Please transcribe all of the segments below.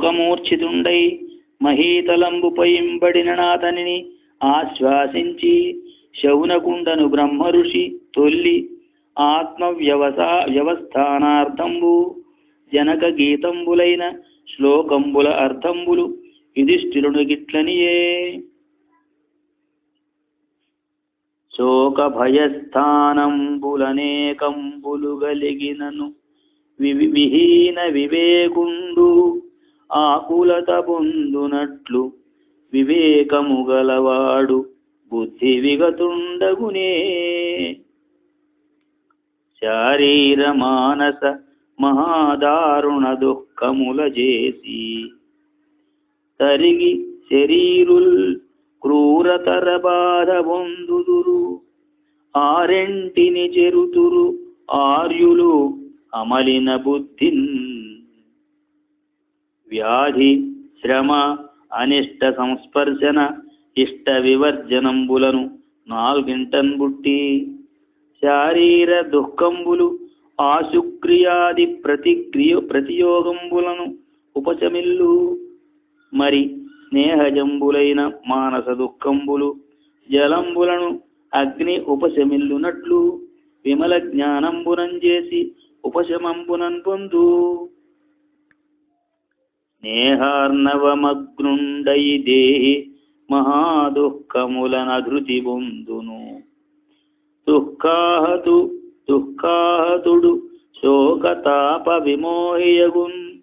శోకమూర్ఛితుండై మహీతలంబుపైంబడిన నాతనిని ఆశ్వాసించి శౌనకుండను బ్రహ్మ ఋషి తొల్లి ఆత్మ వ్యవసా వ్యవస్థానార్థంబు జనక గీతంబులైన శ్లోకంబుల అర్థంబులు యుధిష్ఠిరుడు గిట్లనియే. శోకభయస్థానంబులనేకంబులు గలిగినను వివి విహీన వివేకుండు ఆకులత పొందునట్లు వివేకము గలవాడు బుద్ధి విగతుండగునే. శారీర మానస మహాదారుణ దుఃఖముల చేసి తరిగి శరీరుల్ క్రూరతర బాధ పొందుదురు. ఆరెంటిని చెరుతురు ఆర్యులు అమలిన బుద్ధిన్ వ్యాధి శ్రమ అనిష్ట సంస్పర్శన ఇష్ట వివర్జనంబులను నాలుగింటన్ బుట్టి శారీర దుఃఖంబులు ఆశుక్రియాది ప్రతిక్రియ ప్రతియోగంబులను ఉపశమిల్లు. మరి స్నేహజంబులైన మానస దుఃఖంబులు జలంబులను అగ్ని ఉపశమిల్లునట్లు విమల జ్ఞానంబునం చేసి ఉపశమంబునన్ పొందు నేహార్ణవమగ్నుండై దేహి మహాదుఃఖములనధృతి పొందును దుఃఖాహతు దుఃఖాహతుడు శోకతాప విమోహియగున్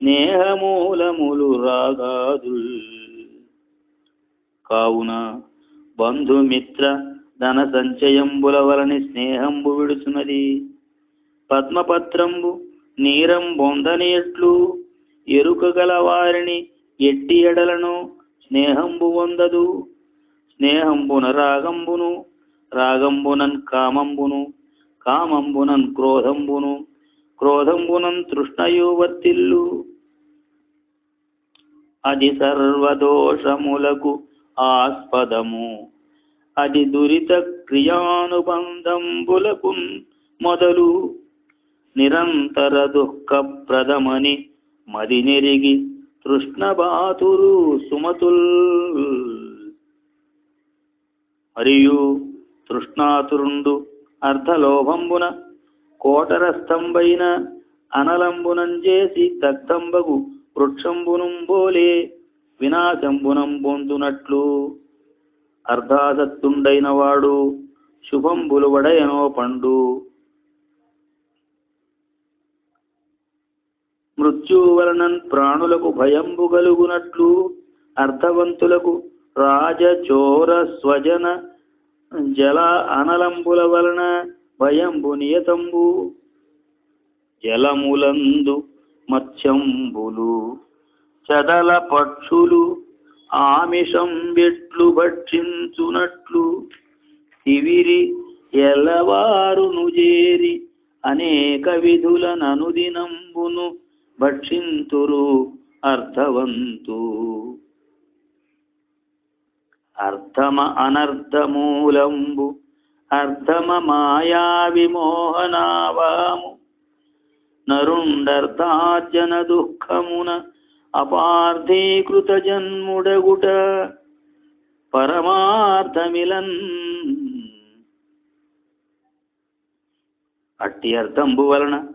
స్నేహమూలములు రాగాదుల్ కావున బంధుమిత్ర ధన సంచయంబుల వలని స్నేహంబు విడుచున్నది. పద్మపత్రంబు నీరం బొందనేట్లు ఎరుకగల వారిని ఎట్టి ఎడలను స్నేహంబు వందదు. స్నేహంబున రాగంబును రాగంబునన్ కామంబును కామంబునన్ క్రోధంబును క్రోధంబునం తృష్ణయు వర్తిల్లు అది సర్వదోషములకు ఆస్పదము. అది దురిత క్రియానుబంధంబులకు మొదలు. నిరంతర దుఃఖప్రదమని మది నెరిగి తృష్ణబాతురు సుమతుల్. మరియు తృష్ణాతురుండు అర్ధలోభంబున కోటరస్తంభైన అనలంబునం చేసి దగ్ధంబగు వృక్షంబునం బోలే వినాశంబునం పొందునట్లు అర్ధాసత్తుండైన వాడు శుభంబులు వడయనో పండు. మృత్యువు వలన ప్రాణులకు భయంబు కలుగునట్లు అర్థవంతులకు రాజచోర స్వజన జల అనలంబుల వలన భయంబు నియతంబు. జలములందు మత్స్యంబులు చదల పక్షులు ఆమిషం వెట్లు భక్షించునట్లు. తివిరి ఎలవారును చేరి అనేక విధుల ననుదినంబును భక్షింతురు అర్థవంతు. అర్థమ అనర్థమూలంబు అర్థమ మాయా విమోహనావాము. నరుండర్థార్జన దుఃఖమున అపార్థీకృత జన్ముడగుట పరమార్థమిలన్. అట్టి అర్థంబు వలన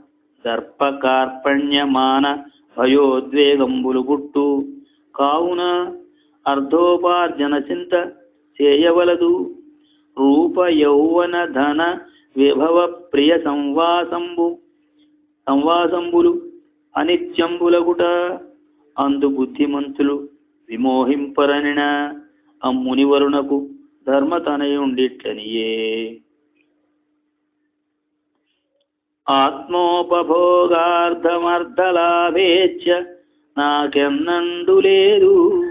దర్పకార్పణ్యమాన భయోద్వేగంబులు గుట్టు కావున అర్ధోపార్జన చింత చేయవలదు రూప యౌవన ధన విభవ ప్రియ సంవాసంబు సంవాసంబులు అనిత్యంబులగుట అందు బుద్ధిమంతులు విమోహింపరనిన అమ్మునివరునకు ధర్మతనయుండిట్లనియే ఆత్మోపభోగార్థమర్థలాభేచ్ఛ నాకెన్నండు లేదు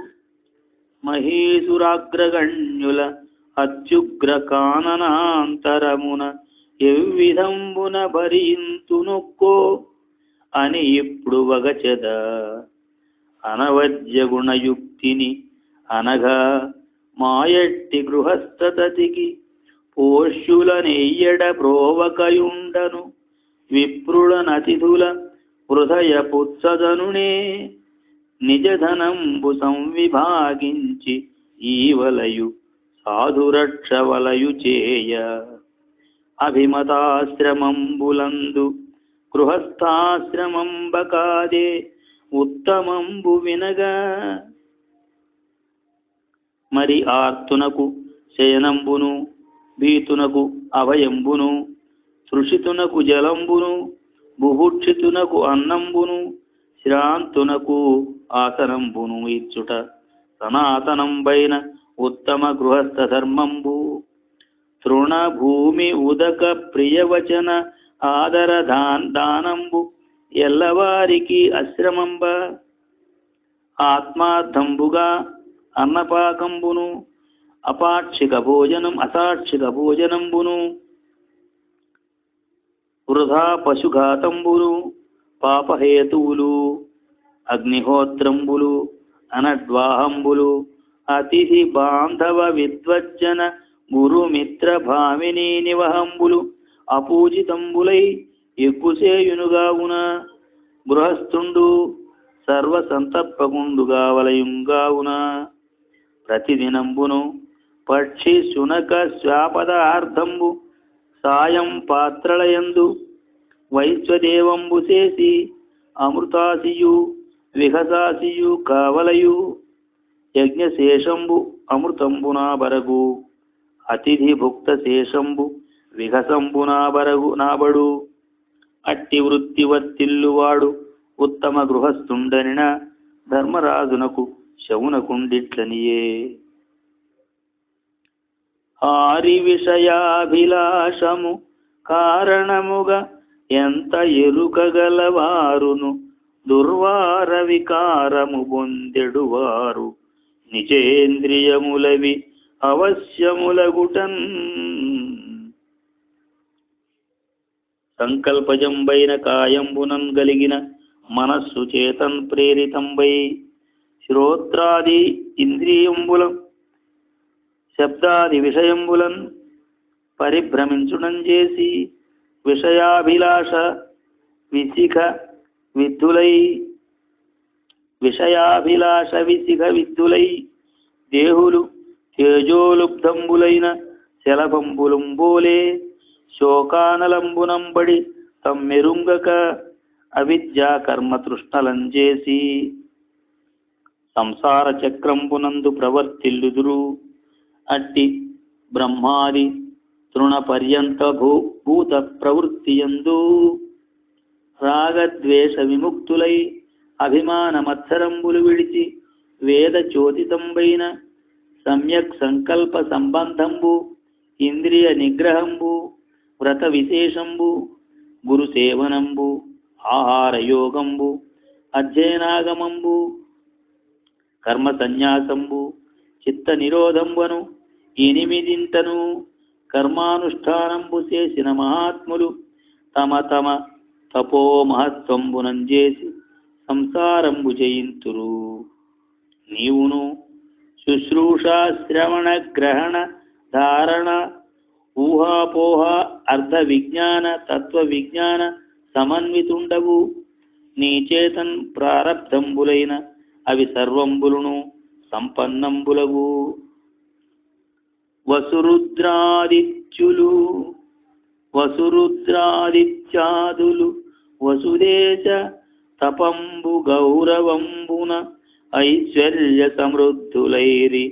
మహీసురాగ్రగణ్యుల అత్యుగ్ర కాననాంతరమున ఎవ్విధంబున భరింతునొక్కో అని ఇప్పుడు వగచెద. అనవద్య గుణయుక్తిని అనగా మాయట్టి గృహస్థతతికి పోష్యులనెయ్యడ ప్రోవకయుండను. విప్రుల నతిథుల హృదయ పుత్సదనునే నిజధనంబు సంవిభాగించి ఈవలయు సాధురక్షవలయు చేయ అభిమతాశ్రమంబులందు గృహస్థాశ్రమంబకాదే ఉత్తమంబు వినగా మరి ఆర్తునకు శయనంబును భీతునకు అభయంబును తృషితునకు జలంబును బుభుక్షితునకు అన్నంబును శ్రాంతునకు ఆసనంబును ఇచ్చుట సనాతనంబైన ఉత్తమ గృహస్థ ధర్మంబు. తృణభూమి ఉదక ప్రియవచన ఆదర దానంబు ఎల్లవారికి అశ్రమంబ. ఆత్మార్థంబుగా అన్నపాకంబును అపాక్షిక భోజనం అసాక్షిక భోజనంబును. వృధా పశుఘాతంబులు పాపహేతువులు అగ్నిహోత్రంబులు అనడ్వాహంబులు అతిథి బాంధవ విద్వజ్జన గురుమిత్ర భామిని నివహంబులు అపూజితంబులై ఎక్కుసేయునుగావున గృహస్థుండు సర్వ సంతర్పకుండుగా వలయుంగావున ప్రతిదినంబును పక్షి శునక శ్వాపదార్థంబు సాయం పాత్రలయందు వైశ్వదేవంబు చేసి అమృతాసియు విహసాసియు కావలయు యజ్ఞశేషంబు అమృతంబునా బరగు అతిథి భుక్త శేషంబు విహసంబునా బరగు నాబడు అట్టి వృత్తి వర్తిల్లువాడు ఉత్తమ గృహస్థుండనిన ధర్మరాజునకు శవునకుండిట్లనియే ఆరి విషయాభిలాషము కారణముగా ఎంత ఎరుకగలవారును? దుర్వార వికారము పొందెడువారు. నిజేంద్రియములవి అవశ్యములగుటన్. సంకల్పజంబైన కాయంబునం గలిగిన మనస్సు చేతన్ ప్రేరితంబై. శ్రోత్రాది ఇంద్రియంబులం శబ్దాది విషయంబులన్ పరిభ్రమించుడం చేసి విషయాభిలాష విసిఖ విద్దులై విషయాభిలాష విసిఖ విద్దులై దేహులు తేజోలుబ్ధంబులైన శలభంబులుంబోలే శోకానలంబునంబడి తమ్మెరుంగక అవిద్యా కర్మ తృష్ణలంజేసి సంసార చక్రంబునందు ప్రవర్తిల్లుదురు. అట్టి బ్రహ్మాది తృణ పర్యంత భూ భూత ప్రవృత్తియందు రాగద్వేష విముక్తులై అభిమాన మత్సరంబులు విడిచి వేద చోదితంబైన సమ్యక్ సంకల్ప సంబంధంబు ఇంద్రియ నిగ్రహంబు వ్రత విశేషంబు గురు సేవనంబు ఆహార యోగంబు అధ్యయనాగమంబు కర్మ సన్యాసంబు చిత్త నిరోధంబను ఎనిమిదింతను కర్మానుష్ఠానంబు చేసిన మహాత్ములు తమ తమ తపో మహత్వంబునంజేసి సంసారంబు జయింతురు నీవును శుశ్రూష శ్రవణ గ్రహణ ధారణ ఊహాపోహ అర్ధ విజ్ఞాన తత్వ విజ్ఞాన సమన్వితుండవు. నీ చేతన్ ప్రారబ్ధంబులైన అవి సర్వంబులును సంపన్నంబులవు వసురుద్రాదిత్యులు వసురుద్రాదిత్యాదులు వసుదేశ తపంబు గౌరవంబున ఐశ్వర్య సమృద్ధులైరి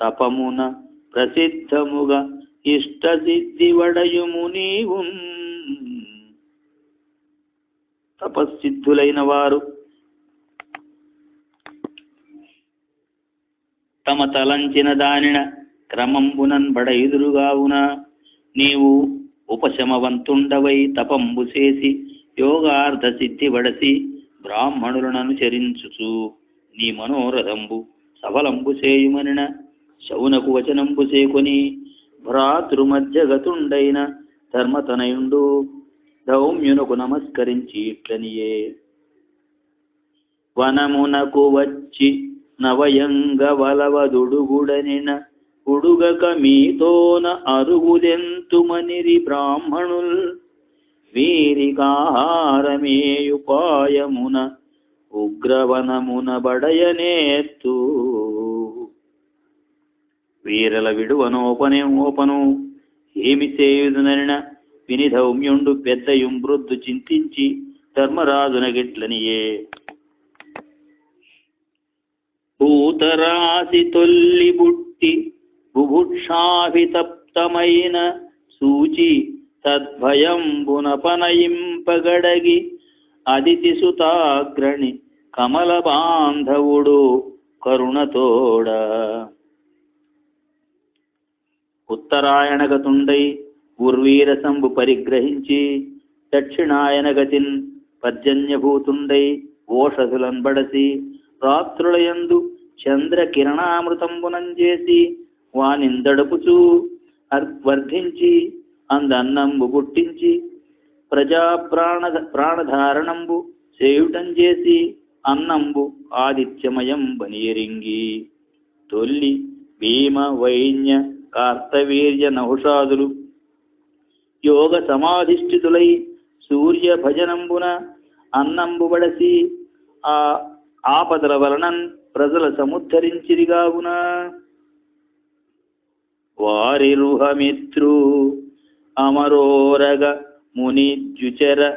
తపమున ప్రసిద్ధముగా ఇష్టసిద్ధి వడయుము నీవు తపస్సిద్ధులైన వారు తమ తలంచిన దానిన క్రమంబునన్ బడయుదురుగావున నీవు ఉపశమవంతుండవై తపంబు చేసి యోగార్థ సిద్ధి వడసి బ్రాహ్మణులననుచరించుచు నీ మనోరథంబు సఫలంబు చేయుమనిన శౌనకు వచనంబు చేకొని భ్రాతృమధ్యగతుండైన ధర్మతనయుండు ధౌమ్యునకు నమస్కరించి ఇట్లనియే వనమునకు వచ్చి నవయంగ వలవదుడుగుడనిన ఉడుగక మీతోన అరుగుదెంతుమనిరి బ్రాహ్మణుల్ వీరికాహారమేయుపాయమున ఉగ్రవనమున బడయనేత్తు. వీరల విడువనోపనే ఓపను ఏమి చేయుదునరిన వినిధౌమ్యుండు పెద్దయుం వృద్ధు చింతించి ధర్మరాజునగిట్లనియే. భూతరాశి తొల్లి బుట్టి బుభుక్షాభితప్తమైన సూచి తద్భయంబునపనయింపగడగి అదితి సుతాగ్రణి కమల బాంధవుడు కరుణతోడ. ఉత్తరాయణగతుండై ఉర్వీరసంబు పరిగ్రహించి దక్షిణాయనగతిన్ పర్జన్యభూతుండై ఓషధులన్బడసి రాత్రులయందు చంద్ర కిరణామృతంబునంజేసి వానిందడుపుచూ అర్- వర్ధించి అందన్నంబు పుట్టించి ప్రజా ప్రాణ ప్రాణధారణంబు చేయుటం చేసి అన్నంబు ఆదిత్యమయం బనియరింగి తొల్లి భీమ వైన్య కార్తవీర్య నహుషాదులు యోగ సమాధిష్ఠితులై సూర్య భజనంబున అన్నంబు బడసి ఆ ఆపదల వలనన్ ప్రజల సముద్ధరించిరిగావున? వారి రుహమిత్రు అమరోరగ మునిద్యుచర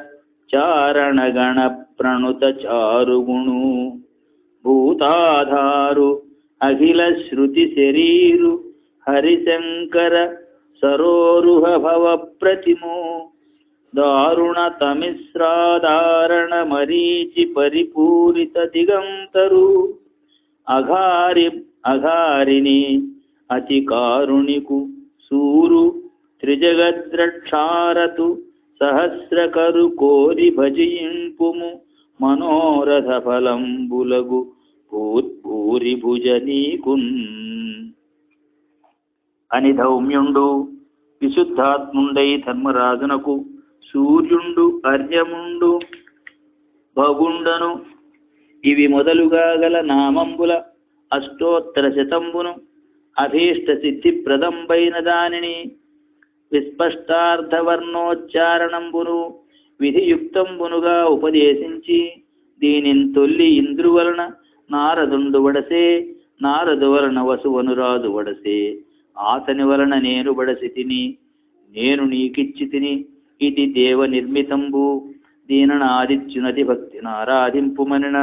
చారణగణ ప్రణుత చారుగుణు. భూతాధారు అఖిల శృతి శరీరు హరిశంకర సరోరుహ భవ ప్రతిమో. దారుణ తమిశ్రాధారణ మరీచి పరిపూరిత దిగంతరు అఘారి అఘారిని అతి కారుణికు సూరు త్రిజగద్రక్షారతు సహస్రకరు కోరి భజింపుము మనోరథ ఫలంబులగు భూరి భుజ నీకున్ అని ధౌమ్యుండు విశుద్ధాత్ముండై ధర్మరాజునకు సూర్యుండు అర్యముండు భగుండను ఇవి మొదలుగా గల నామంబుల అష్టోత్తర శతంబును అభీష్ట సిద్ధిప్రదంబైన దానిని విస్పష్టార్థవర్ణోచ్చారణంబును విధియుక్తంబునుగా ఉపదేశించి దీనిని తొల్లి ఇంద్రు వలన నారదుండు వడసే నారదు వలన వసువనురాదు వడసే. ఆతని వలన నేను బడసి తిని నేను నీకిచ్చి తిని ఇది దేవ నిర్మితంబు. దీనన ఆదిత్యునది భక్తి నారాధింపుమనిన